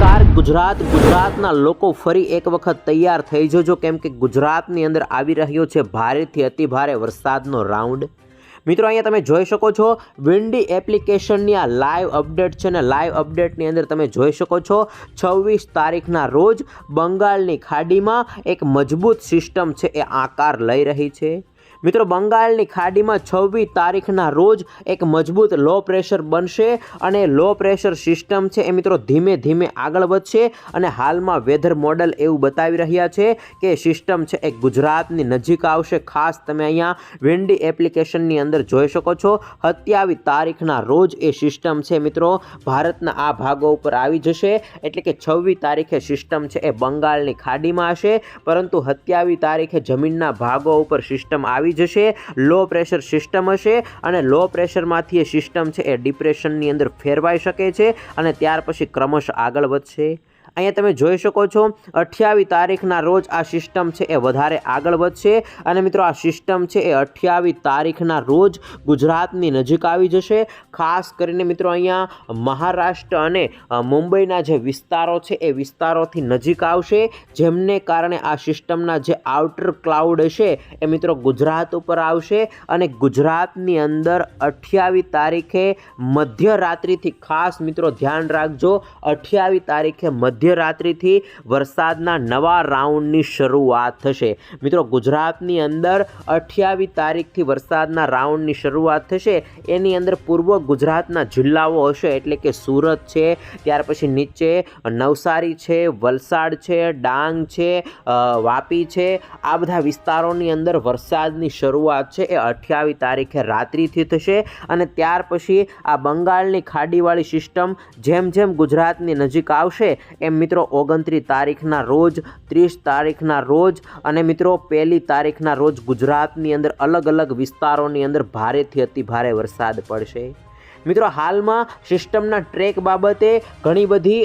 નમસ્કાર ગુજરાત, ગુજરાતના લોકો ફરી એક વખત તૈયાર થઈ જજો. કેમ કે ગુજરાતની અંદર આવી રહ્યો છે ભારેથી અતિ ભારે વરસાદનો રાઉન્ડ. મિત્રો, અહીંયા તમે જોઈ શકો છો વિન્ડી એપ્લિકેશનની આ લાઈવ અપડેટ છે ને લાઈવ અપડેટની અંદર તમે જોઈ શકો છો, છવ્વીસ તારીખના રોજ બંગાળની ખાડીમાં એક મજબૂત સિસ્ટમ છે એ આકાર લઈ રહી છે. મિત્રો, બંગાળની ખાડીમાં છવ્વીસ તારીખના રોજ એક મજબૂત લો પ્રેશર બનશે અને લો પ્રેશર સિસ્ટમ છે એ મિત્રો ધીમે ધીમે આગળ વધશે અને હાલમાં વેધર મોડલ એવું બતાવી રહ્યા છે કે સિસ્ટમ છે એ ગુજરાતની નજીક આવશે. ખાસ તમે અહીંયા વિન્ડી એપ્લિકેશનની અંદર જોઈ શકો છો. સત્યાવીસ તારીખના રોજ એ સિસ્ટમ છે મિત્રો ભારતના આ ભાગો ઉપર આવી જશે. એટલે કે છવ્વીસ તારીખે સિસ્ટમ છે એ બંગાળની ખાડીમાં હશે. પરંતુ સત્યાવીસ તારીખે જમીનના ભાગો ઉપર સિસ્ટમ આવી જશે. લો પ્રેશર સિસ્ટમ હશે અને લો પ્રેશરમાંથી એ સિસ્ટમ છે એ ડિપ્રેશનની અંદર ફેરવાઈ શકે છે અને ત્યાર પછી ક્રમશ આગળ વધશે. અહીંયા તમે જોઈ શકો છો અઠ્યાવીસ તારીખના રોજ આ સિસ્ટમ છે એ વધારે આગળ વધશે અને મિત્રો આ સિસ્ટમ છે એ અઠ્યાવીસ તારીખના રોજ ગુજરાતની નજીક આવી જશે. ખાસ કરીને મિત્રો અહીંયા મહારાષ્ટ્ર અને મુંબઈના જે વિસ્તારો છે એ વિસ્તારોથી નજીક આવશે, જેમને કારણે આ સિસ્ટમના જે આઉટર ક્લાઉડ હશે એ મિત્રો ગુજરાત ઉપર આવશે અને ગુજરાતની અંદર અઠ્યાવીસ તારીખે મધ્યરાત્રિથી ખાસ મિત્રો ધ્યાન રાખજો અઠ્યાવીસ તારીખે મધ્યરાત્રિથી વરસાદના નવા રાઉન્ડની શરૂઆત થશે. મિત્રો, ગુજરાતની અંદર અઠ્યાવીસ તારીખથી વરસાદના રાઉન્ડની શરૂઆત થશે. એની અંદર પૂર્વ ગુજરાતના જિલ્લાઓ હશે, એટલે કે સુરત છે, ત્યાર પછી નીચે નવસારી છે, વલસાડ છે, ડાંગ છે વાપી છે. આ બધા વિસ્તારોની અંદર વરસાદની શરૂઆત છે, એ અઠ્યાવીસ તારીખે રાત્રિથી થશે. અને ત્યાર પછી આ બંગાળની ખાડીવાળી સિસ્ટમ જેમ જેમ ગુજરાતની નજીક આવશે, એમ મિત્રો ઓગણત્રીસ તારીખના રોજ, ત્રીસ તારીખના રોજ અને મિત્રો પહેલી તારીખના રોજ ગુજરાતની અંદર અલગ અલગ વિસ્તારોની અંદર ભારેથી અતિ ભારે વરસાદ પડશે. મિત્રો, હાલમાં સિસ્ટમના ટ્રેક બાબતે ઘણી બધી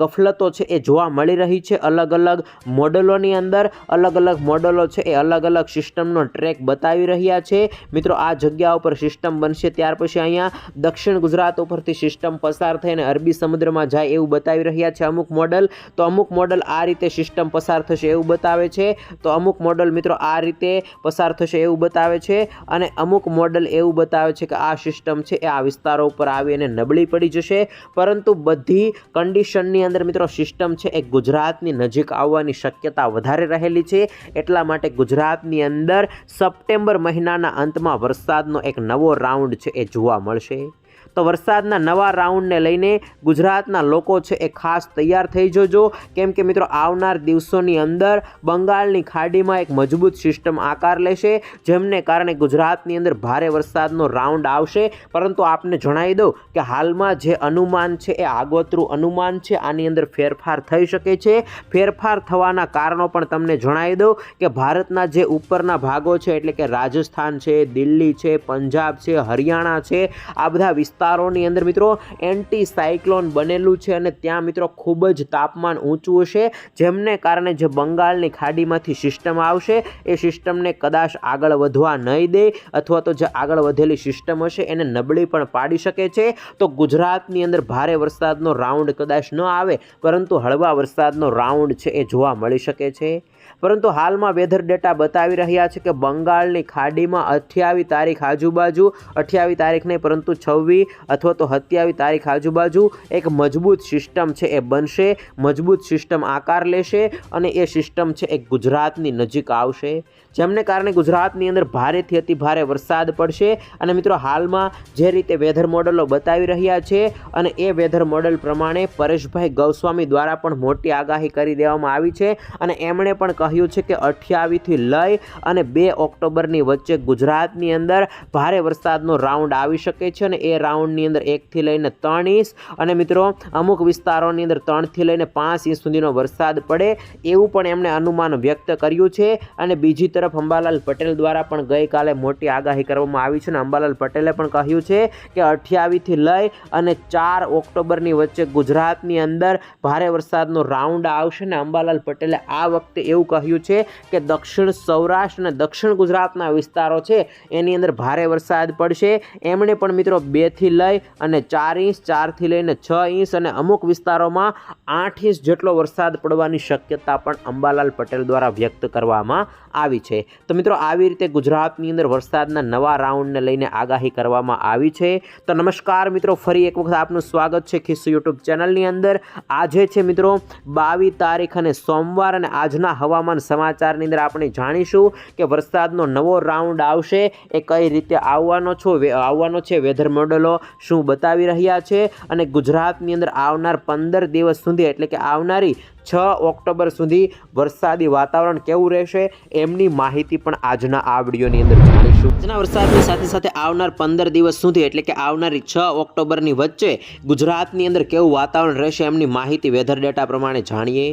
ગફલતો છે એ જોવા મળી રહી છે. અલગ અલગ મોડલોની અંદર અલગ અલગ મોડલો છે એ અલગ અલગ સિસ્ટમનો ટ્રેક બતાવી રહ્યા છે. મિત્રો, આ જગ્યા ઉપર સિસ્ટમ બનશે ત્યાર પછી અહીંયા દક્ષિણ ગુજરાત ઉપરથી સિસ્ટમ પસાર થઈને અરબી સમુદ્રમાં જાય એવું બતાવી રહ્યા છે અમુક મોડલ. તો અમુક મોડલ આ રીતે સિસ્ટમ પસાર થશે એવું બતાવે છે. તો અમુક મોડલ, મિત્રો, આ રીતે પસાર થશે એવું બતાવે છે. અને અમુક મોડલ એવું બતાવે છે કે આ સિસ્ટમ છે એ આ વિસ્તારો ઉપર આવી અને નબળી પડી જશે. પરંતુ બધી કન્ડિશનની અંદર મિત્રો સિસ્ટમ છે એ ગુજરાતની નજીક આવવાની શક્યતા વધારે રહેલી છે. એટલા માટે ગુજરાતની અંદર સપ્ટેમ્બર મહિનાના અંતમાં વરસાદનો એક નવો રાઉન્ડ છે એ જોવા મળશે. તો વરસાદના નવા રાઉન્ડને લઈને ગુજરાતના લોકો છે એ ખાસ તૈયાર થઈ જજો. કેમ કે મિત્રો, આવનાર દિવસોની અંદર બંગાળની ખાડીમાં એક મજબૂત સિસ્ટમ આકાર લેશે, જેમને કારણે ગુજરાતની અંદર ભારે વરસાદનો રાઉન્ડ આવશે. પરંતુ આપને જણાવી દઉં કે હાલમાં જે અનુમાન છે એ આગોતરું અનુમાન છે, આની અંદર ફેરફાર થઈ શકે છે. ફેરફાર થવાના કારણો પણ તમને જણાવી દઉં કે ભારતના જે ઉપરના ભાગો છે, એટલે કે રાજસ્થાન છે, દિલ્હી છે, પંજાબ છે, હરિયાણા છે, આ બધા વિસ્તારોની અંદર મિત્રો એન્ટીસાયક્લોન બનેલું છે અને ત્યાં મિત્રો ખૂબ જ તાપમાન ઊંચું હશે. જેમને કારણે જે બંગાળની ખાડીમાંથી સિસ્ટમ આવશે, એ સિસ્ટમને કદાચ આગળ વધવા નહીં દે અથવા તો જે આગળ વધેલી સિસ્ટમ હશે એને નબળી પણ પાડી શકે છે. તો ગુજરાતની અંદર ભારે વરસાદનો રાઉન્ડ કદાચ ન આવે, પરંતુ હળવા વરસાદનો રાઉન્ડ છે એ જોવા મળી શકે છે. પરંતુ હાલમાં વેધર ડેટા બતાવી રહ્યા છે કે બંગાળની ખાડીમાં અઠ્યાવીસ તારીખ આજુબાજુ અઠ્યાવીસ તારીખ નહીં, પરંતુ છવ્વીસ અથવા તો સત્યાવીસ તારીખ આજુબાજુ એક મજબૂત સિસ્ટમ છે, એ બનશે. મજબૂત સિસ્ટમ આકાર લેશે અને એ સિસ્ટમ છે, એ ગુજરાતની નજીક આવશે. જેમને કારણે ગુજરાતની અંદર ભારેથી અતિ ભારે વરસાદ પડશે. અને મિત્રો, હાલમાં જે રીતે વેધર મોડલો બતાવી રહ્યા છે અને એ વેધર મોડલ પ્રમાણે પરેશભાઈ ગૌસ્વામી દ્વારા પણ મોટી આગાહી કરી દેવામાં આવી છે. અને એમણે પણ કહ્યું છે કે અઠ્યાવીસથી લઈ અને બે ઓક્ટોબરની વચ્ચે ગુજરાતની અંદર ભારે વરસાદનો રાઉન્ડ આવી શકે છે અને એ રાઉન્ડની અંદર એકથી લઈને ત્રણ ઇંચ. અને મિત્રો, અમુક વિસ્તારોની અંદર ત્રણથી લઈને પાંચ ઇંચ સુધીનો વરસાદ પડે એવું પણ એમણે અનુમાન વ્યક્ત કર્યું છે. અને બીજી તરફ અંબાલાલ પટેલ દ્વારા પણ ગઈકાલે મોટી આગાહી કરવામાં આવી છે અને અંબાલાલ પટેલે પણ કહ્યું છે કે અઠ્યાવીસથી લઈ અને ચાર ઓક્ટોબરની વચ્ચે ગુજરાતની અંદર ભારે વરસાદનો રાઉન્ડ આવશે અને અંબાલાલ પટેલે આ વખતે એવું કહ્યું છે કે દક્ષિણ સૌરાષ્ટ્ર અને દક્ષિણ ગુજરાતના વિસ્તારો છે એની અંદર ભારે વરસાદ પડશે. એમણે પણ મિત્રો બેથી લઈ અને ચાર ઇંચ, ચારથી લઈને છ ઇંચ અને અમુક વિસ્તારોમાં આઠ ઇંચ જેટલો વરસાદ પડવાની શક્યતા પણ અંબાલાલ પટેલ દ્વારા વ્યક્ત કરવામાં આવી છે. તો મિત્રો, આવી રીતે ગુજરાતની અંદર વરસાદના નવા રાઉન્ડને લઈને આગાહી કરવામાં આવી છે. તો નમસ્કાર મિત્રો, ફરી એક વખત આપનું સ્વાગત છે ખિસ્સુ યુટ્યુબ ચેનલની અંદર. આજે છે મિત્રો બાવીસ તારીખ અને સોમવાર અને આજના હવામાન સમાચારની અંદર આપણે જાણીશું કે વરસાદનો નવો રાઉન્ડ આવશે. એ કઈ રીતે આવવાનો છો? આવવાનો છે વેધર મોડલો શું બતાવી રહ્યા છે? અને ગુજરાતની અંદર આવનાર પંદર દિવસ સુધી, એટલે કે આવનારી છ ઓક્ટોબર સુધી વરસાદી વાતાવરણ કેવું રહેશે એમની માહિતી પણ આજના આ વિડીયોની અંદર જાણીશું. આજના વરસાદની સાથે સાથે આવનાર પંદર દિવસ સુધી, એટલે કે આવનારી છ ઓક્ટોબરની વચ્ચે ગુજરાતની અંદર કેવું વાતાવરણ રહેશે એમની માહિતી વેધર ડેટા પ્રમાણે જાણીએ.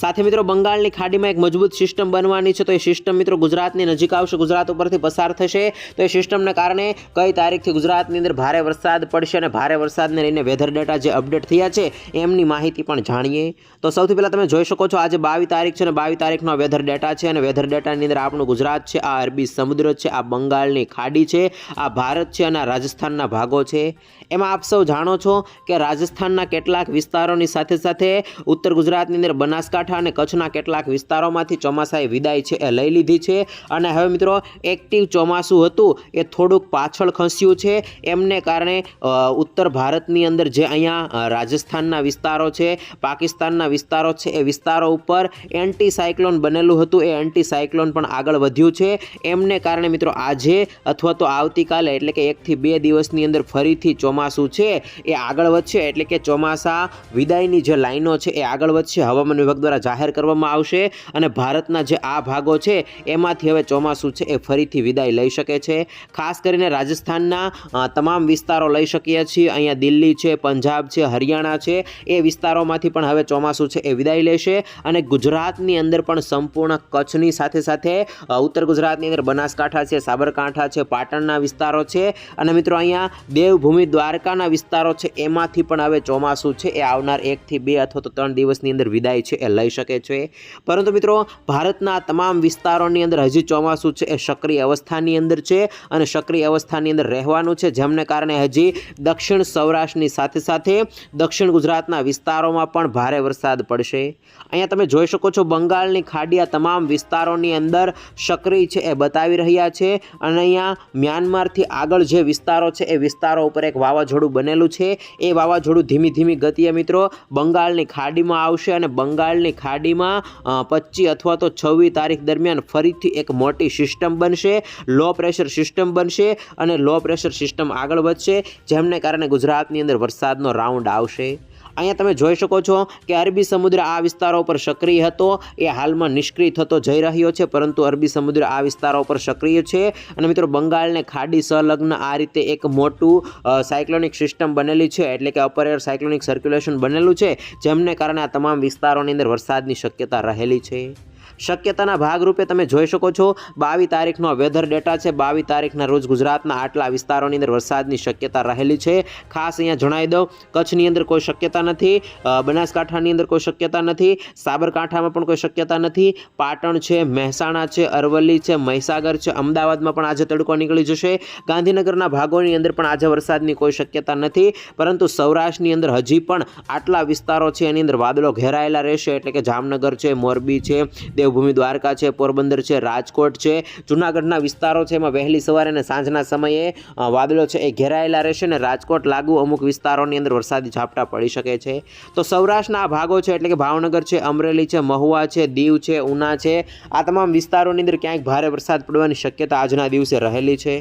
સાથે મિત્રો, બંગાળની ખાડીમાં એક મજબૂત સિસ્ટમ બનવાની છે, તો એ સિસ્ટમ મિત્રો ગુજરાતની નજીક આવશે, ગુજરાત ઉપરથી પસાર થશે. તો એ સિસ્ટમને કારણે કઈ તારીખથી ગુજરાતની અંદર ભારે વરસાદ પડશે અને ભારે વરસાદને લઈને વેધર ડેટા જે અપડેટ થયા છે, એમની માહિતી પણ જાણીએ. તો સૌથી પહેલાં તમે જોઈ શકો છો, આજે બાવીસ તારીખ છે અને બાવીસ તારીખનો વેધર ડેટા છે અને વેધર ડેટાની અંદર આપણું ગુજરાત છે, આ અરબી સમુદ્ર છે, આ બંગાળની ખાડી છે, આ ભારત છે અને આ રાજસ્થાનના ભાગો છે. એમાં આપ સૌ જાણો છો કે રાજસ્થાનના કેટલાક વિસ્તારોની સાથે સાથે ઉત્તર ગુજરાતની અંદર બનાસકાંઠા અને કચ્છના કેટલાક વિસ્તારોમાંથી ચોમાસાએ વિદાય છે એ લઈ લીધી છે. અને હવે મિત્રો એક્ટિવ ચોમાસું હતું એ થોડુંક પાછળ ખસ્યું છે. એમને કારણે ઉત્તર ભારતની અંદર જે અહીંયા રાજસ્થાનના વિસ્તારો છે, પાકિસ્તાનના વિસ્તારો છે એ વિસ્તારો ઉપર એન્ટી સાયક્લોન બનેલું હતું. એ એન્ટી સાયક્લોન પણ આગળ વધ્યું છે. એમને કારણે મિત્રો આજે અથવા તો આવતીકાલે એટલે કે એકથી બે દિવસની અંદર ફરીથી ચોમાસું છે. એ આગળ વધશે એટલે કે ચોમાસા વિદાયની જે લાઈનો છે એ આગળ વધશે. હવામાન વિભાગ દ્વારા જાહેર કરવામાં આવશે અને ભારતના જે આ ભાગો છે એમાંથી હવે ચોમાસું છે એ ફરીથી વિદાય લઈ શકે છે. ખાસ કરીને રાજસ્થાનના તમામ વિસ્તારો લઈ શકીએ છીએ. અહીંયા દિલ્હી છે, પંજાબ છે, હરિયાણા છે. એ વિસ્તારોમાંથી પણ હવે ચોમાસું છે એ વિદાય લેશે અને ગુજરાતની અંદર પણ સંપૂર્ણ કચ્છની સાથે સાથે ઉત્તર ગુજરાતની અંદર બનાસકાંઠા છે, સાબરકાંઠા છે, પાટણના વિસ્તારો છે. અને મિત્રો અહીંયા દેવભૂમિ દ્વારકાના વિસ્તારો છે, એમાંથી પણ હવે ચોમાસું છે, એ આવનાર એકથી બે અથવા તો ત્રણ દિવસની અંદર વિદાય છે, એ લઈ શકે છે. પરંતુ મિત્રો, ભારતના તમામ વિસ્તારોની અંદર હજી ચોમાસું છે, એ સક્રિય અવસ્થાની અંદર છે અને સક્રિય અવસ્થાની અંદર રહેવાનું છે, જેમને કારણે હજી દક્ષિણ સૌરાષ્ટ્રની સાથે સાથે દક્ષિણ ગુજરાતના વિસ્તારોમાં પણ ભારે વરસાદ પડશે. અહીંયા તમે જોઈ શકો છો બંગાળની ખાડી આ તમામ વિસ્તારોની અંદર સક્રિય છે એ બતાવી રહ્યા છે. અને અહીંયા મ્યાનમારથી આગળ જે વિસ્તારો છે એ વિસ્તારો ઉપર એક વાવાઝોડું બનેલું છે. એ વાવાઝોડું ધીમી ધીમી ગતિએ મિત્રો બંગાળની ખાડીમાં આવશે અને બંગાળની ખાડીમાં પચીસ અથવા તો છવ્વીસ તારીખ દરમિયાન ફરીથી એક મોટી સિસ્ટમ બનશે. લો પ્રેશર સિસ્ટમ બનશે અને લો પ્રેશર સિસ્ટમ આગળ વધશે, જેમને કારણે ગુજરાતની અંદર વરસાદનો રાઉન્ડ આવશે. અહીંયા તમે જોઈ શકો છો કે અરબી સમુદ્ર આ વિસ્તારો પર સક્રિય હતો. એ હાલમાં નિષ્ક્રિય થતો જઈ રહ્યો છે, પરંતુ અરબી સમુદ્ર આ વિસ્તારો પર સક્રિય છે. અને મિત્રો, બંગાળને ખાડી સંલગ્ન આ રીતે એક મોટું સાયક્લોનિક સિસ્ટમ બનેલી છે, એટલે કે અપર એર સાયક્લોનિક સર્ક્યુલેશન બનેલું છે, જેમને કારણે આ તમામ વિસ્તારોની અંદર વરસાદની શક્યતા રહેલી છે. શક્યતાના ભાગરૂપે તમે જોઈ શકો છો, બાવીસ તારીખનો વેધર ડેટા છે. બાવીસ તારીખના રોજ ગુજરાતના આટલા વિસ્તારોની અંદર વરસાદની શક્યતા રહેલી છે. ખાસ અહીંયા જણાવી દઉં, કચ્છની અંદર કોઈ શક્યતા નથી બનાસકાંઠાની અંદર કોઈ શક્યતા નથી, સાબરકાંઠામાં પણ કોઈ શક્યતા નથી. પાટણ છે, મહેસાણા છે, અરવલ્લી છે, મહીસાગર છે, અમદાવાદમાં પણ આજે તડકો નીકળી જશે. ગાંધીનગરના ભાગોની અંદર પણ આજે વરસાદની કોઈ શક્યતા નથી. પરંતુ સૌરાષ્ટ્રની અંદર હજી પણ આટલા વિસ્તારો છે, એની અંદર વાદળો ઘેરાયેલા રહેશે. એટલે કે જામનગર છે, મોરબી છે દેવભૂમિ દ્વારકા છે, પોરબંદર છે, રાજકોટ છે. જૂનાગઢના વિસ્તારો છે, એમાં વહેલી સવારે અને સાંજના સમયે વાદળો છે એ ઘેરાયેલા રહેશે અને રાજકોટ લાગુ અમુક વિસ્તારોની અંદર વરસાદી ઝાપટા પડી શકે છે. તો સૌરાષ્ટ્રના આ ભાગો છે, એટલે કે ભાવનગર છે, અમરેલી છે, મહુવા છે, દીવ છે, ઉના છે, આ તમામ વિસ્તારોની અંદર ક્યાંક ભારે વરસાદ પડવાની શક્યતા આજના દિવસે રહેલી છે.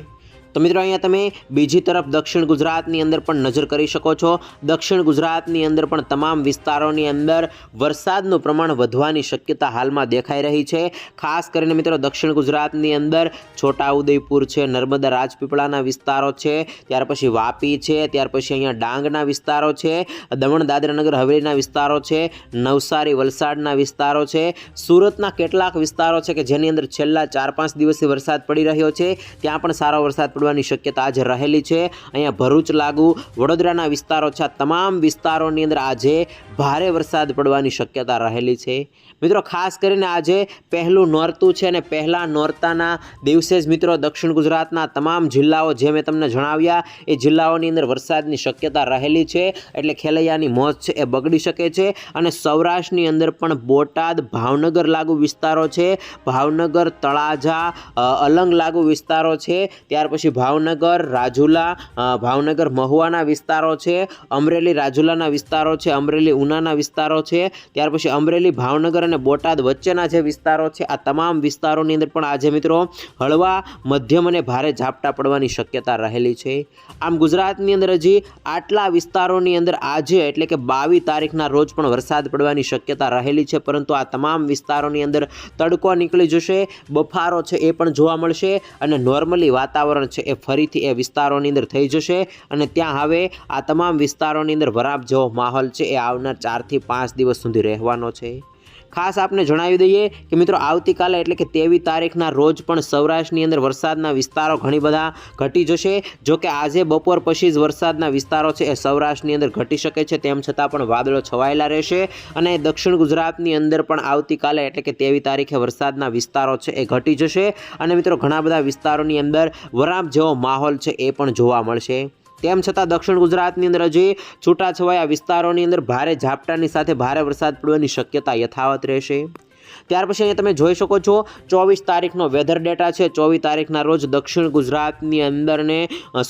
તો મિત્રો અહીંયા તમે બીજી તરફ દક્ષિણ ગુજરાતની અંદર પણ નજર કરી શકો છો. દક્ષિણ ગુજરાતની અંદર પણ તમામ વિસ્તારોની અંદર વરસાદનું પ્રમાણ વધવાની શક્યતા હાલમાં દેખાઈ રહી છે. ખાસ કરીને મિત્રો દક્ષિણ ગુજરાતની અંદર છોટાઉદેપુર છે, નર્મદા રાજપીપળાના વિસ્તારો છે, ત્યાર પછી વાપી છે, ત્યાર પછી અહીંયા ડાંગના વિસ્તારો છે, દમણ, દાદરાનગર, હવેલીના વિસ્તારો છે, નવસારી, વલસાડના વિસ્તારો છે. સુરતના કેટલાક વિસ્તારો છે કે જેની અંદર છેલ્લા ચાર પાંચ દિવસથી વરસાદ પડી રહ્યો છે. ત્યાં પણ સારો વરસાદ પડવાની પડવાની શક્યતા આજે રહેલી છે. અહીંયા ભરૂચ લાગુ, વડોદરાના વિસ્તારો છે તમામ વિસ્તારોની અંદર આજે ભારે વરસાદ પડવાની શક્યતા રહેલી છે. મિત્રો, ખાસ કરીને આજે પહેલું નોરતું છે અને પહેલાં નોરતાના દિવસે જ મિત્રો દક્ષિણ ગુજરાતના તમામ જિલ્લાઓ જે મેં તમને જણાવ્યા, એ જિલ્લાઓની અંદર વરસાદની શક્યતા રહેલી છે. એટલે ખેલૈયાની મોજ છે એ બગડી શકે છે અને સૌરાષ્ટ્રની અંદર પણ બોટાદ, ભાવનગર લાગુ વિસ્તારો છે. ભાવનગર, તળાજા અલંગ લાગુ વિસ્તારો છે. ત્યાર પછી ભાવનગર, રાજુલા ભાવનગર, મહુવાના વિસ્તારો છે. અમરેલી, રાજુલાના વિસ્તારો છે. અમરેલી, ઉનાના વિસ્તારો છે. ત્યાર પછી અમરેલી, ભાવનગર અને બોટાદ વચ્ચેના જે વિસ્તારો છે, આ તમામ વિસ્તારોની અંદર પણ આજે મિત્રો હળવા, મધ્યમ અને ભારે ઝાપટા પડવાની શક્યતા રહેલી છે. આમ ગુજરાતની અંદર હજી આટલા વિસ્તારોની અંદર આજે એટલે કે બાવીસ તારીખના રોજ પણ વરસાદ પડવાની શક્યતા રહેલી છે, પરંતુ આ તમામ વિસ્તારોની અંદર તડકો નીકળી જશે, બફારો છે એ પણ જોવા મળશે અને નોર્મલી વાતાવરણ છે એ ફરીથી એ વિસ્તારોની અંદર થઈ જશે અને ત્યાં હવે આ તમામ વિસ્તારોની અંદર વરાપ જેવો માહોલ છે એ આવનાર ચારથી પાંચ દિવસ સુધી રહેવાનો છે. ખાસ આપને જણાવી દઈએ કે મિત્રો, આવતીકાલે એટલે કે તેવી તારીખના રોજ પણ સૌરાષ્ટ્રની અંદર વરસાદના વિસ્તારો ઘણી બધા ઘટી જશે. જો કે આજે બપોર પછી જ વરસાદના વિસ્તારો છે એ સૌરાષ્ટ્રની અંદર ઘટી શકે છે, તેમ છતાં પણ વાદળો છવાયેલા રહેશે. અને દક્ષિણ ગુજરાતની અંદર પણ આવતીકાલે એટલે કે તેવી તારીખે વરસાદના વિસ્તારો છે એ ઘટી જશે. અને મિત્રો, ઘણા બધા વિસ્તારોની અંદર વરાપ જેવો માહોલ છે એ પણ જોવા મળશે. તેમ છતાં દક્ષિણ ગુજરાતની અંદર હજી છૂટાછવાયા વિસ્તારોની અંદર ભારે ઝાપટાની સાથે ભારે વરસાદ પડવાની શક્યતા યથાવત રહેશે. ત્યાર પછી અહીંયા તમે જોઈ શકો છો, ચોવીસ તારીખનો વેધર ડેટા છે. ચોવીસ તારીખના રોજ દક્ષિણ ગુજરાતની અંદર ને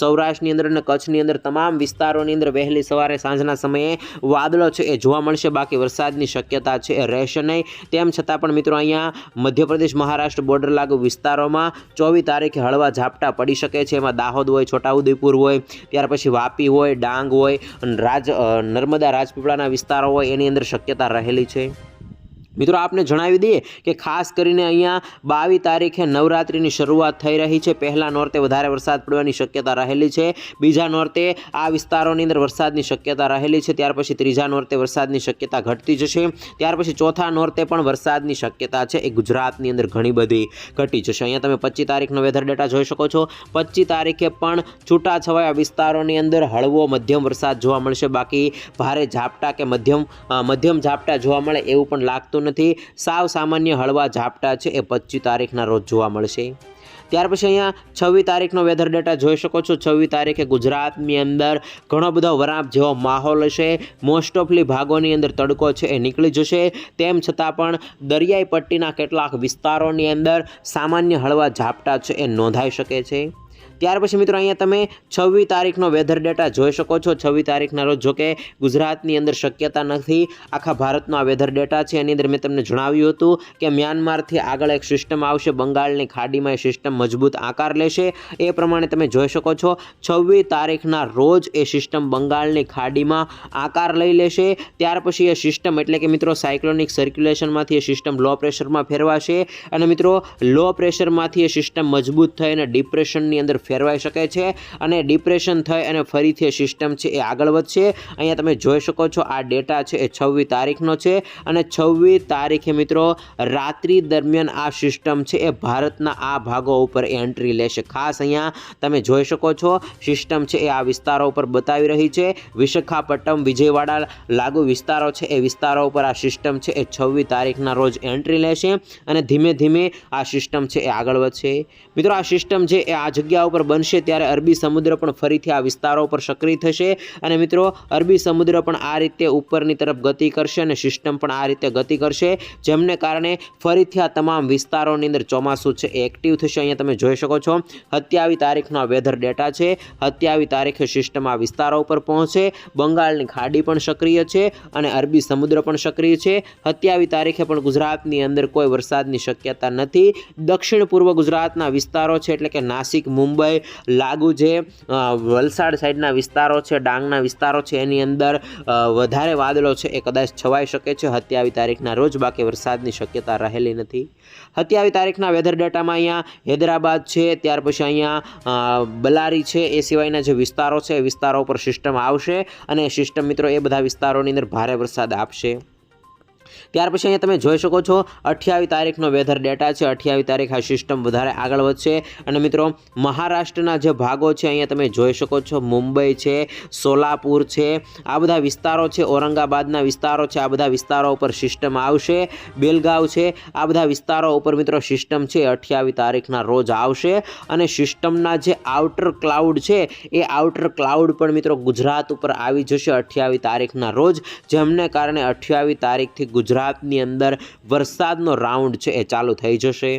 સૌરાષ્ટ્રની અંદર અને કચ્છની અંદર તમામ વિસ્તારોની અંદર વહેલી સવારે સાંજના સમયે વાદળો છે એ જોવા મળશે. બાકી વરસાદની શક્યતા છે એ રહેશે નહીં. તેમ છતાં પણ મિત્રો અહીંયા મધ્યપ્રદેશ, મહારાષ્ટ્ર બોર્ડર લાગુ વિસ્તારોમાં ચોવીસ તારીખે હળવા ઝાપટા પડી શકે છે. એમાં દાહોદ હોય, છોટાઉદેપુર હોય, ત્યાર પછી વાપી હોય, ડાંગ હોય રાજ નર્મદા રાજપીપળાના વિસ્તારો હોય એની અંદર શક્યતા રહેલી છે. મિત્રો, આપને જણાવી દઈએ કે ખાસ કરીને અહીંયા બાવીસ તારીખે નવરાત્રિની શરૂઆત થઈ રહી છે. પહેલા નોરતે વધારે વરસાદ પડવાની શક્યતા રહેલી છે. બીજા નોરતે આ વિસ્તારોની અંદર વરસાદની શક્યતા રહેલી છે. ત્યાર પછી ત્રીજા નોરતે વરસાદની શક્યતા ઘટતી જશે. ત્યાર પછી ચોથા નોરતે પણ વરસાદની શક્યતા છે. એ ગુજરાતની અંદર ઘણી બધી ઘટી જશે. અહીંયા તમે પચીસ તારીખનો વેધર ડેટા જોઈ શકો છો. પચીસ તારીખે પણ છૂટાછવાયા વિસ્તારોની અંદર હળવો મધ્યમ વરસાદ જોવા મળશે. બાકી ભારે ઝાપટા કે મધ્યમ મધ્યમ ઝાપટા જોવા મળે એવું પણ લાગતું નથી. સાવ સામાન્ય હળવા ઝાપટા છે એ પચીસ તારીખના રોજ જોવા મળશે. ત્યાર પછી અહીંયા છવ્વીસ તારીખનો વેધર ડેટા જોઈ શકો છો. છવ્વીસ તારીખે ગુજરાતની અંદર ઘણો બધો વરાપ જેવો માહોલ હશે. મોસ્ટ ઓફલી ભાગોની અંદર તડકો છે એ નીકળી જશે. તેમ છતાં પણ દરિયાઈ પટ્ટીના કેટલાક વિસ્તારોની અંદર સામાન્ય હળવા ઝાપટા છે એ નોંધાઈ શકે છે. ત્યાર પછી મિત્રો અહીંયા તમે છવ્વીસ તારીખનો વેધર ડેટા જોઈ શકો છો. છવ્વીસ તારીખના રોજ જોકે ગુજરાતની અંદર શક્યતા નથી. આખા ભારતનો આ વેધર ડેટા છે. એની અંદર મેં તમને જણાવ્યું હતું કે મ્યાનમારથી આગળ એક સિસ્ટમ આવશે. બંગાળની ખાડીમાં એ સિસ્ટમ મજબૂત આકાર લેશે. એ પ્રમાણે તમે જોઈ શકો છો, છવ્વીસ તારીખના રોજ એ સિસ્ટમ બંગાળની ખાડીમાં આકાર લઈ લેશે. ત્યાર પછી એ સિસ્ટમ એટલે કે મિત્રો સાયક્લોનિક સર્ક્યુલેશનમાંથી એ સિસ્ટમ લો પ્રેશરમાં ફેરવાશે. અને મિત્રો લો પ્રેશરમાંથી એ સિસ્ટમ મજબૂત થઈને ડિપ્રેશનની અંદર ફેરવાઈ શકે છે અને ડિપ્રેશન થઈ અને ફરીથી સિસ્ટમ છે એ આગળ વધશે. અહીંયા તમે જોઈ શકો છો આ ડેટા છે એ છવ્વીસ તારીખનો છે અને છવ્વીસ તારીખે મિત્રો રાત્રિ દરમિયાન આ સિસ્ટમ છે એ ભારતના આ ભાગો ઉપર એન્ટ્રી લેશે. ખાસ અહીંયા તમે જોઈ શકો છો સિસ્ટમ છે એ આ વિસ્તારો ઉપર બતાવી રહી છે. વિશાખાપટ્ટનમ, વિજયવાડા લાગુ વિસ્તારો છે એ વિસ્તારો ઉપર આ સિસ્ટમ છે એ છવ્વીસ તારીખના રોજ એન્ટ્રી લેશે અને ધીમે ધીમે આ સિસ્ટમ છે એ આગળ વધશે. મિત્રો આ સિસ્ટમ છે એ આ જગ્યા ઉપર બનશે ત્યારે અરબી સમુદ્ર પણ ફરીથી આ વિસ્તારો પર સક્રિય થશે. અને મિત્રો, અરબી સમુદ્ર પણ આ રીતે ઉપરની તરફ ગતિ કરશે અને સિસ્ટમ પણ આ રીતે ગતિ કરશે, જેમને કારણે ફરીથી આ તમામ વિસ્તારોની અંદર ચોમાસું છે એ એક્ટિવ થશે. અહીંયા તમે જોઈ શકો છો, સત્યાવીસ તારીખનો વેધર ડેટા છે. સત્યાવીસ તારીખે સિસ્ટમ આ વિસ્તારો ઉપર પહોંચે. બંગાળની ખાડી પણ સક્રિય છે અને અરબી સમુદ્ર પણ સક્રિય છે. સત્યાવીસ તારીખે પણ ગુજરાતની અંદર કોઈ વરસાદની શક્યતા નથી. દક્ષિણ પૂર્વ ગુજરાતના વિસ્તારો છે એટલે કે નાસિક, મુંબઈ લાગુ જે વલસાડ સાઈડના વિસ્તારો છે, ડાંગના વિસ્તારો છે, એની અંદર વધારે વાદળો છે. એ કદાચ છવાઈ શકે છે. હત્યાવી તારીખના રોજ બાકી વરસાદની શક્યતા રહેલી નથી. હત્યાવી તારીખના વેધર ડેટામાં અહીંયા હૈદરાબાદ છે, ત્યાર પછી અહીંયા બલારી છે. એ સિવાયના જે વિસ્તારો છે, એ વિસ્તારો ઉપર સિસ્ટમ આવશે અને સિસ્ટમ મિત્રો એ બધા વિસ્તારોની અંદર ભારે વરસાદ આપશે. ત્યાર પછી અહીંયા તમે જોઈ શકો છો, અઠ્યાવીસ તારીખનો વેધર ડેટા છે. અઠ્યાવીસ તારીખ આ સિસ્ટમ વધારે આગળ વધશે. અને મિત્રો, મહારાષ્ટ્રના જે ભાગો છે, અહીંયા તમે જોઈ શકો છો, મુંબઈ છે, સોલાપુર છે. આ બધા વિસ્તારો છે, ઔરંગાબાદના વિસ્તારો છે. આ બધા વિસ્તારો ઉપર સિસ્ટમ આવશે. બેલગાંવ છે, આ બધા વિસ્તારો ઉપર મિત્રો સિસ્ટમ છે, અઠ્યાવીસ તારીખના રોજ આવશે. અને સિસ્ટમના જે આઉટર ક્લાઉડ છે, એ આઉટર ક્લાઉડ પણ મિત્રો ગુજરાત ઉપર આવી જશે અઠ્યાવીસ તારીખના રોજ. જેમને કારણે અઠ્યાવીસ તારીખથી ગુજરાતની અંદર વરસાદનો રાઉન્ડ છે એ ચાલુ થઈ જશે.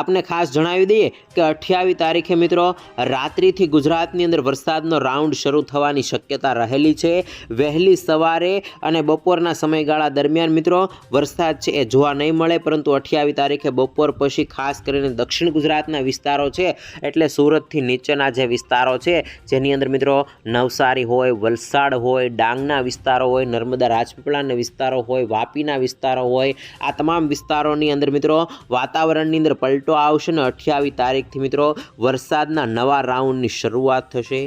આપને ખાસ જણાવી દઈએ કે અઠ્યાવીસ તારીખે મિત્રો રાત્રિથી ગુજરાતની અંદર વરસાદનો રાઉન્ડ શરૂ થવાની શક્યતા રહેલી છે. વહેલી સવારે અને બપોરના સમયગાળા દરમિયાન મિત્રો વરસાદ છે એ જોવા નહીં મળે, પરંતુ અઠ્યાવીસ તારીખે બપોર પછી ખાસ કરીને દક્ષિણ ગુજરાતના વિસ્તારો છે, એટલે સુરતથી નીચેના જે વિસ્તારો છે, જેની અંદર મિત્રો નવસારી હોય, વલસાડ હોય, ડાંગના વિસ્તારો હોય, નર્મદા રાજપીપળાના વિસ્તારો હોય, વાપીના વિસ્તારો હોય, આ તમામ વિસ્તારોની અંદર મિત્રો વાતાવરણની અંદર પલટો આવશે ને અઠ્યાવીસ તારીખથી મિત્રો વરસાદના નવા રાઉન્ડની શરૂઆત થશે.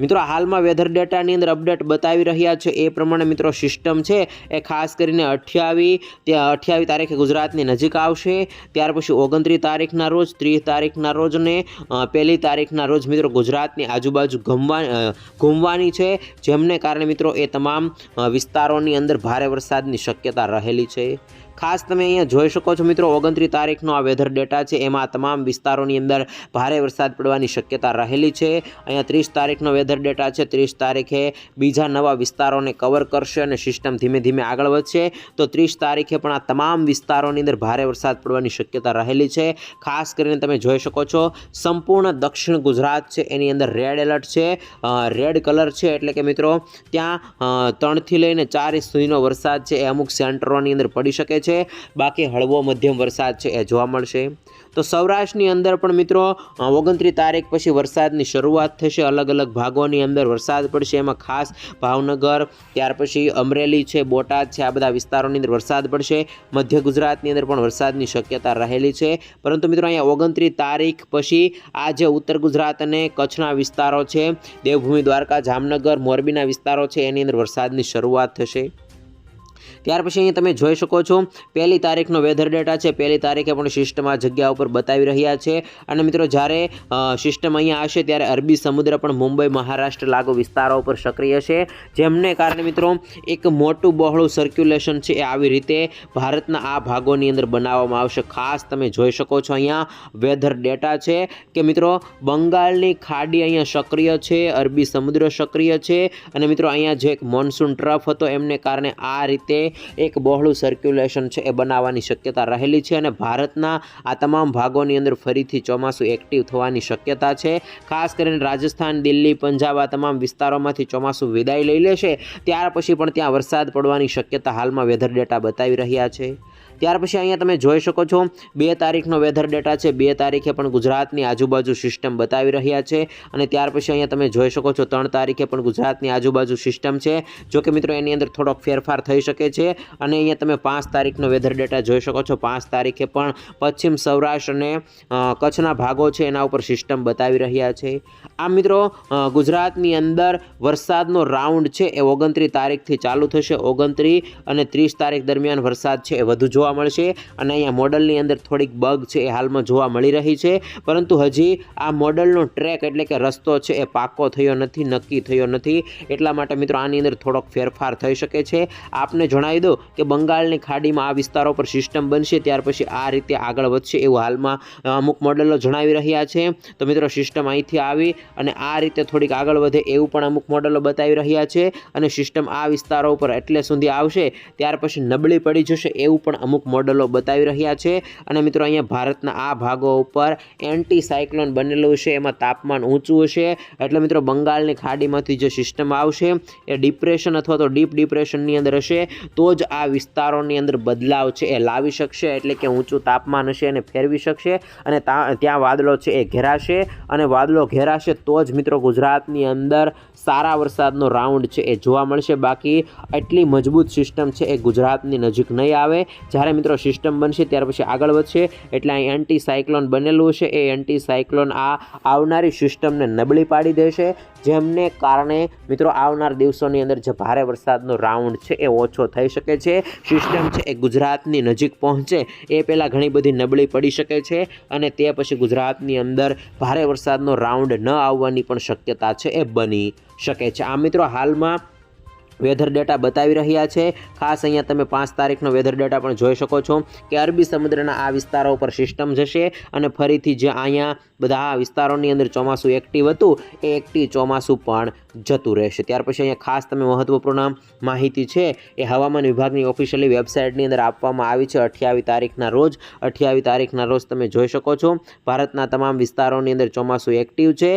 મિત્રો હાલમાં વેધર ડેટાની અંદર અપડેટ બતાવી રહ્યા છે. એ પ્રમાણે મિત્રો સિસ્ટમ છે એ ખાસ કરીને અઠ્યાવીસ ત્યાં અઠ્યાવીસ તારીખે ગુજરાતની નજીક આવશે. ત્યાર પછી ઓગણત્રીસ તારીખના રોજ ત્રીસ તારીખના રોજ અને પહેલી તારીખના રોજ મિત્રો ગુજરાતની આજુબાજુ ઘૂમવા અ, ઘૂમવાની છે. જેમને કારણે મિત્રો એ તમામ વિસ્તારોની અંદર ભારે વરસાદની શક્યતા રહેલી છે. ખાસ તમે અહીંયા જોઈ શકો છો મિત્રો, ઓગણત્રીસ તારીખનો આ વેધર ડેટા છે. એમાં તમામ વિસ્તારોની અંદર ભારે વરસાદ પડવાની શક્યતા રહેલી છે. અહીંયા ત્રીસ તારીખનો વેધર ડેટા છે. ત્રીસ તારીખે બીજા નવા વિસ્તારોને કવર કરશે અને સિસ્ટમ ધીમે ધીમે આગળ વધશે. તો ત્રીસ તારીખે પણ આ તમામ વિસ્તારોની અંદર ભારે વરસાદ પડવાની શક્યતા રહેલી છે. ખાસ કરીને તમે જોઈ શકો છો, સંપૂર્ણ દક્ષિણ ગુજરાત છે. એની અંદર રેડ એલર્ટ છે. રેડ કલર છે એટલે કે મિત્રો, ત્યાં ત્રણથી લઈને ચાર ઇંચ સુધીનો વરસાદ છે. એ અમુક સેન્ટરોની અંદર પડી શકે છે. બાકી હળવો મધ્યમ વરસાદ છે, એ જોવા મળશે. તો સૌરાષ્ટ્રની અંદર પણ મિત્રો ઓગણત્રીસ તારીખ પછી વરસાદની શરૂઆત થશે. અલગ અલગ ભાગોની અંદર વરસાદ પડશે. એમાં ખાસ ભાવનગર, ત્યાર પછી અમરેલી છે, બોટાદ છે, આ બધા વિસ્તારોની અંદર વરસાદ પડશે. મધ્ય ગુજરાતની અંદર પણ વરસાદની શક્યતા રહેલી છે. પરંતુ મિત્રો, અહીંયા ઓગણત્રીસ તારીખ પછી આ જે ઉત્તર ગુજરાત અને કચ્છના વિસ્તારો છે, દેવભૂમિ દ્વારકા, જામનગર, મોરબીના વિસ્તારો છે, એની અંદર વરસાદની શરૂઆત થશે. ત્યાર પછી અહીંયા તમે જોઈ શકો છો, પહેલી તારીખનો વેધર ડેટા છે. પહેલી તારીખે પણ સિસ્ટમ જગ્યા ઉપર બતાવી રહ્યા છે. અને મિત્રો, જ્યારે સિસ્ટમ અહીંયા આવશે ત્યારે અરબી સમુદ્ર પણ મુંબઈ, મહારાષ્ટ્ર લાગુ વિસ્તારો ઉપર સક્રિય છે. જેમને કારણે મિત્રો, એક મોટું બહોળું સર્ક્યુલેશન છે એ આવી રીતે ભારતના આ ભાગોની અંદર બનાવવામાં આવશે. ખાસ તમે જોઈ શકો છો અહીંયા વેધર ડેટા છે કે મિત્રો, બંગાળની ખાડી અહીંયા સક્રિય છે, અરબી સમુદ્ર સક્રિય છે. અને મિત્રો, અહીંયા જે એક મોન્સૂન ટ્રફ હતો, એમને કારણે આ રીતે એક બહોળું સર્ક્યુલેશન છે, એ બનાવવાની શક્યતા રહેલી છે અને ભારતના આ તમામ ભાગોની અંદર ફરીથી ચોમાસું એક્ટિવ થવાની શક્યતા છે. ખાસ કરીને રાજસ્થાન, દિલ્હી, પંજાબ આ તમામ વિસ્તારોમાંથી ચોમાસું વિદાય લઈ લેશે. ત્યાર પછી પણ ત્યાં વરસાદ પડવાની શક્યતા હાલમાં વેધર ડેટા બતાવી રહ્યા છે. ત્યાર પછી અહીંયા તમે જોઈ શકો છો, બે તારીખનો વેધર ડેટા છે, બે તારીખે પણ ગુજરાતની આજુબાજુ સિસ્ટમ બતાવી રહ્યા છે અને ત્યાર પછી અહીંયા તમે જોઈ શકો છો ત્રણ તારીખે પણ ગુજરાતની આજુબાજુ સિસ્ટમ છે. જો કે મિત્રો એની અંદર થોડોક ફેરફાર થઈ શકે છે અને અહીંયા તમે પાંચ તારીખનો વેધર ડેટા જોઈ શકો છો. પાંચ તારીખે પણ પશ્ચિમ સૌરાષ્ટ્ર અને કચ્છના ભાગો છે એના ઉપર સિસ્ટમ બતાવી રહ્યા છે. આ મિત્રો ગુજરાતની અંદર વરસાદનો રાઉન્ડ છે એ ઓગણત્રીસ તારીખથી ચાલુ થશે. ઓગણત્રીસ અને ત્રીસ તારીખ દરમિયાન વરસાદ છે એ વધુ જોવા મળશે અને અહીંયા મોડલની અંદર થોડીક બગ છે એ હાલમાં જોવા મળી રહી છે. પરંતુ હજી આ મોડલનો ટ્રેક એટલે કે રસ્તો છે એ પાકો થયો નથી, નક્કી થયો નથી. એટલા માટે મિત્રો આની અંદર થોડોક ફેરફાર થઈ શકે છે. આપને જણાવી દો કે બંગાળની ખાડીમાં આ વિસ્તારો પર સિસ્ટમ બનશે, ત્યાર પછી આ રીતે આગળ વધશે એવું હાલમાં અમુક મોડલો જણાવી રહ્યા છે. તો મિત્રો સિસ્ટમ અહીંથી આવી અને આ રીતે થોડીક આગળ વધે એવું પણ અમુક મોડલો બતાવી રહ્યા છે. અને સિસ્ટમ આ વિસ્તારો ઉપર એટલે સુધી આવશે, ત્યાર પછી નબળી પડી જશે એવું પણ અમુક મોડલો બતાવી રહ્યા છે. અને મિત્રો, અહીંયા ભારતના આ ભાગો ઉપર એન્ટી સાયક્લોન બનેલું છે. એમાં તાપમાન ઊંચું હશે. એટલે મિત્રો, બંગાળની ખાડીમાંથી જે સિસ્ટમ આવશે, એ ડિપ્રેશન અથવા તો ડીપ ડિપ્રેશનની અંદર હશે. તો જ આ વિસ્તારોની અંદર બદલાવ છે. એ લાવી શકશે, એટલે કે ઊંચું તાપમાન હશે એને ફેરવી શકશે. અને ત્યાં વાદળો છે, એ ઘેરાશે. અને વાદળો ઘેરાશે તો જ મિત્રો ગુજરાતની અંદર સારા વરસાદનો રાઉન્ડ છે એ જોવા મળશે. બાકી એટલી મજબૂત સિસ્ટમ છે એ ગુજરાતની નજીક નહીં આવે. જ્યારે મિત્રો સિસ્ટમ બનશે ત્યાર પછી આગળ વધશે. એટલે અહીં એન્ટી સાયક્લોન બનેલું છે. એ એન્ટી સાયક્લોન આ આવનારી સિસ્ટમને નબળી પાડી દેશે. જેમને કારણે મિત્રો આવનાર દિવસોની અંદર જે ભારે વરસાદનો રાઉન્ડ છે એ ઓછો થઈ શકે છે. સિસ્ટમ છે એ ગુજરાતની નજીક પહોંચે એ પહેલાં ઘણી બધી નબળી પડી શકે છે અને તે પછી ગુજરાતની અંદર ભારે વરસાદનો રાઉન્ડ ન આવવાની પણ શક્યતા છે એ બની શકે છે. આ મિત્રો હાલમાં વેધર ડેટા બતાવી રહ્યા છે. ખાસ અહીંયા તમે પાંચ તારીખનો વેધર ડેટા પણ જોઈ શકો છો કે અરબી સમુદ્રના આ વિસ્તારો ઉપર સિસ્ટમ જશે અને ફરીથી જે અહીંયા બધા આ વિસ્તારોની અંદર ચોમાસું એક્ટિવ હતું, એ એક્ટિવ ચોમાસું પણ જતું રહેશે. ત્યાર પછી અહીંયા ખાસ તમે મહત્વપૂર્ણ માહિતી છે એ હવામાન વિભાગની ઓફિશિયલી વેબસાઇટની અંદર આપવામાં આવી છે. અઠ્યાવીસ તારીખના રોજ, અઠ્યાવીસ તારીખના રોજ તમે જોઈ શકો છો. ભારતના તમામ વિસ્તારોની અંદર ચોમાસું એક્ટિવ છે.